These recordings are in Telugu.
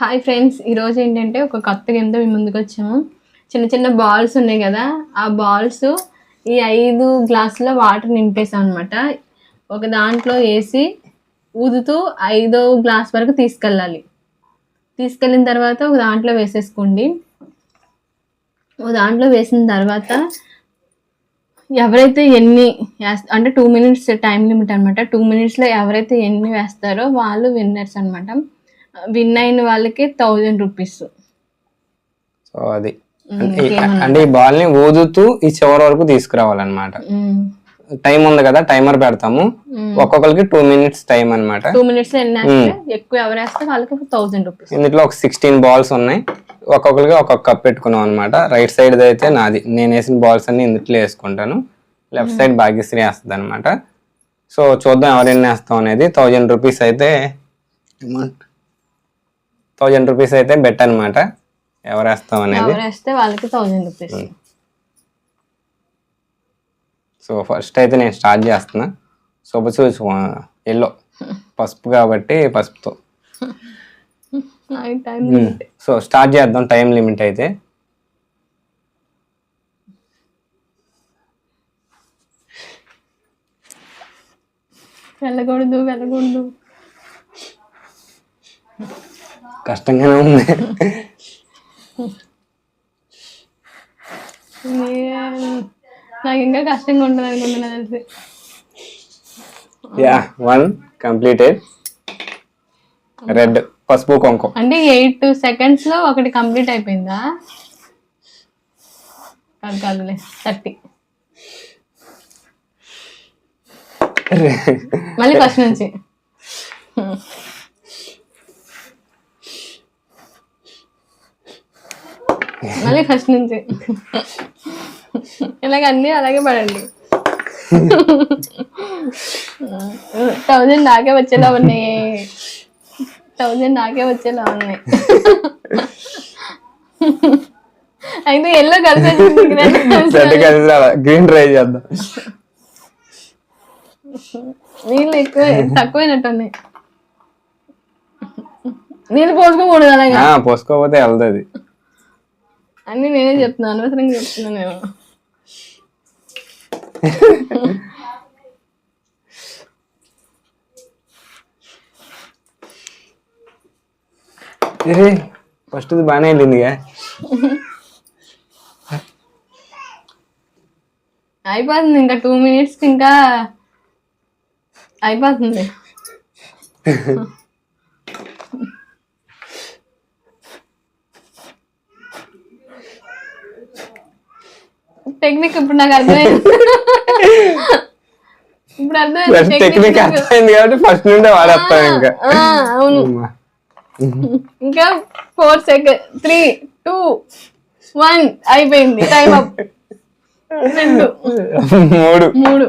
హాయ్ ఫ్రెండ్స్ ఈరోజు ఏంటంటే ఒక కొత్త గేమ్తో మేము ముందుకు వచ్చాము. చిన్న చిన్న బాల్స్ ఉన్నాయి కదా ఆ బాల్స్ ఈ ఐదు గ్లాసుల వాటర్ నింపేసాం అనమాట ఒక దాంట్లో వేసి ఊదుతూ ఐదో గ్లాస్ వరకు తీసుకెళ్ళాలి. తీసుకెళ్ళిన తర్వాత ఒక దాంట్లో వేసేసుకోండి. ఒక దాంట్లో వేసిన తర్వాత ఎవరైతే ఎన్ని వేస్త అంటే టూ మినిట్స్ టైం లిమిట్ అనమాట టూ మినిట్స్లో ఎవరైతే ఎన్ని వేస్తారో వాళ్ళు విన్నర్స్ అనమాట విన్ అయిన వాళ్ళకి థౌజండ్ రూపీస్. సో అది. అంటే ఈ బాల్ని ఊదుతూ ఈ చివరి వరకు తీసుకురావాలన్నమాట. టైం ఉంది కదా టైమర్ పెడతాము. ఒక్కొక్కరికి టూ మినిట్స్ టైం అన్నమాట. టూ మినిట్స్ ఎక్కువ ఎవరు వేస్తే వాళ్ళకి థౌజండ్ రూపీస్. ఇందులో ఒక సిక్స్టీన్ బాల్స్ ఉన్నాయి. ఒక్కొక్కరికి ఒక్కొక్క కప్ పెట్టుకున్నాం అనమాట రైట్ సైడ్ అయితే నాది. నేను వేసిన బాల్స్ అన్ని ఇందులో వేసుకుంటాను. లెఫ్ట్ సైడ్ భాగ్యశ్రీ వేస్తుంది అనమాట సో చూద్దాం ఎవరెన్ని వేస్తాం అనేది. థౌజండ్ రూపీస్ అయితే థౌజండ్ రూపీస్ అయితే బెట్ అనమాట ఎవరు వేస్తాం అనేది. వేస్తే వాళ్ళకి థౌజండ్ రూపీస్. సో ఫస్ట్ అయితే నేను స్టార్ట్ చేస్తున్నా. శుభ చూసి ఎల్లో. పసుపు కాబట్టి పసుపుతో. సో స్టార్ట్ చేద్దాం టైం లిమిట్ అయితే. వెళ్ళకూడదు వెళ్ళకూడదు. కష్టంగానే ఉంది. నాకు ఇంకా కష్టంగా ఉంటుంది అనుకుంటున్నా తెలిసి. Yeah one completed. రెడ్ పసుపు కుంకుమ అంటే ఎయిట్ సెకండ్స్లో ఒకటి కంప్లీట్ అయిపోయిందా? కాదు కాదులే థర్టీ. మళ్ళీ ఫస్ట్ నుంచి. మళ్ళీ ఫస్ట్ నుంచి. ఇలాగ అన్నీ అలాగే పడండి. థౌజండ్ నాకే వచ్చేలా ఉన్నాయి. థౌజండ్ నాకే వచ్చేలా ఉన్నాయి. అయితే ఎల్లో కలిసి గ్రీన్ ట్రై చేద్దాం. నీళ్ళు ఎక్కువ తక్కువైనట్టు ఉన్నాయి నీళ్ళు పోసుకోకూడదు అలాగా? పోసుకోకపోతే వెళ్తుంది. అన్ని నేనే చెప్తున్నాను అనవసరంగా చెప్తున్నాను నేను. ఫస్ట్ బాగానే వెళ్ళిందిగా. అయిపోతుంది ఇంకా టూ మినిట్స్ ఇంకా అయిపోతుంది. టెక్నిక్ ఇప్పుడు నాకు అర్థమైంది. ఇప్పుడు అర్థమైంది టెక్నిక్ అర్థమైంది కాబట్టి ఫస్ట్ నుండే వాడేస్తాం ఇంకా. అవును. ఇంకా four second three two one అయిపోయింది. టైం అప్ రెండు. మూడు. మూడు.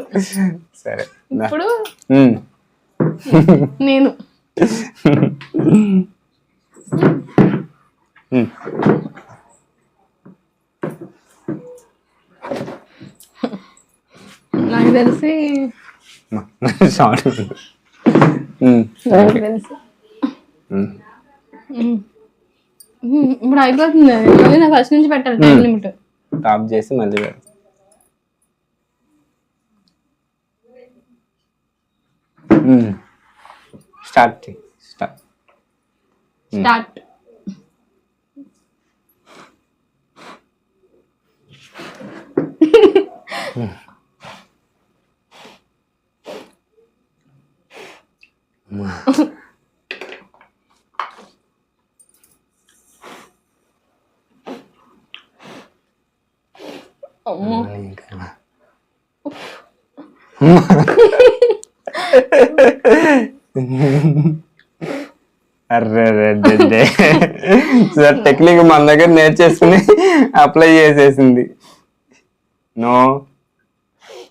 సరే. ఇప్పుడు. నేను. నాకు తెలిసి. నాకు ఇప్పుడు అయిపోతుంది. మళ్ళీ నా ఫస్ట్ నుంచి పెట్టాలి టైం లిమిట్ టాప్ చేసి మళ్ళీ. స్టార్ట్. స్టార్ట్ స్టార్ట్ అమ్మో ఇంకా. అర్రే రెడ్డి సార్ టెక్నిక్ మన దగ్గర నేర్చేసుకుని అప్లై చేసేసింది. No.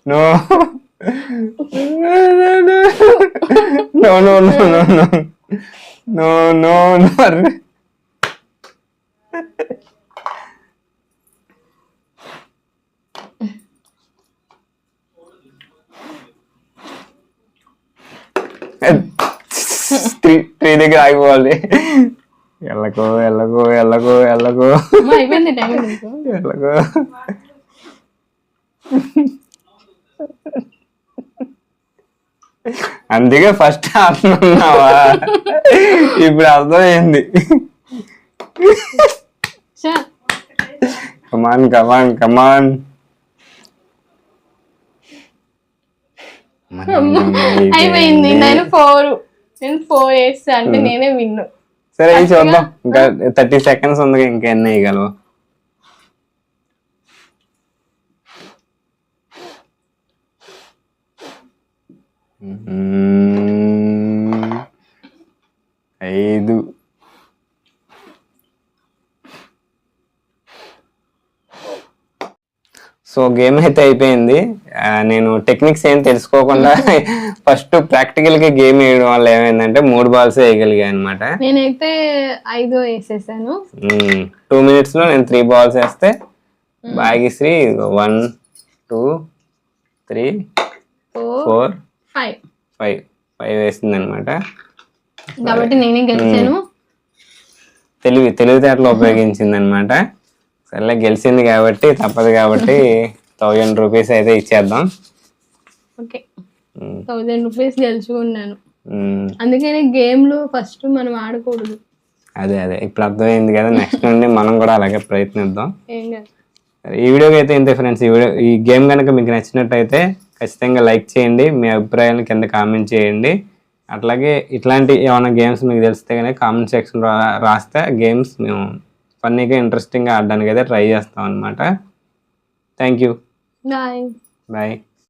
No. No no no no no. No no no three three దగ్గర ఆగిపోవాలి ఎల్లకో ఎల్లకో ఎల్లకో ఎల్లకో ఎల్లకో అందుకే ఫస్ట్ ఆడుతున్నావా? ఇప్పుడు అర్థమైంది. కమాన్ కమాన్ కమాన్ అయిపోయింది. నేను ఫోర్ నేను ఫోర్ వేస్తా అంటే నేనే విన్ను. సరే ఇది చూద్దాం. ఇంకా థర్టీ సెకండ్స్ ఉంది ఇంకా ఎన్ని వేయగలవు. ఐదు. సో గేమ్ అయితే అయిపోయింది. నేను టెక్నిక్స్ ఏం తెలుసుకోకుండా ఫస్ట్ ప్రాక్టికల్గా గేమ్ వేయడం వల్ల ఏమైందంటే మూడు బాల్స్ వేయగలిగాయి అనమాట నేనైతే ఐదు వేసేసాను. టూ మినిట్స్లో నేను త్రీ బాల్స్ వేస్తే Bhagyashree one two three four four five. Five. Five వేసింది అనమాట కాబట్టి నేనే గెలిచాను. తెలివి తెలివితేటలు ఉపయోగించింది అనమాట సర్లే గెలిచింది కాబట్టి తప్పదు కాబట్టి థౌజండ్ రూపీస్ అయితే ఇచ్చేద్దాం. ఓకే. థౌజండ్ రూపీస్ గెలుచుకున్నాను. అందుకనే గేమ్లు ఫస్ట్ మనం ఆడకూడదు. అదే అదే. ఇప్పుడు అర్థమైంది కదా నెక్స్ట్ నుండి మనం కూడా అలాగే ప్రయత్నిద్దాం. సరే, ఈ వీడియోకి అయితే ఇంతే ఫ్రెండ్స్. ఈ వీడియో ఈ గేమ్ కనుక మీకు నచ్చినట్టయితే ఖచ్చితంగా లైక్ చేయండి మీ అభిప్రాయాలను కింద కామెంట్ చేయండి. అట్లాగే ఇట్లాంటి ఏమైనా గేమ్స్ మీకు తెలిస్తే కనుక కామెంట్ సెక్షన్ రాస్తే గేమ్స్ మేము ఫన్నీగా ఇంట్రెస్టింగ్గా ఆడడానికి అయితే ట్రై చేస్తాం అనమాట థ్యాంక్ యూ. బాయ్. బాయ్.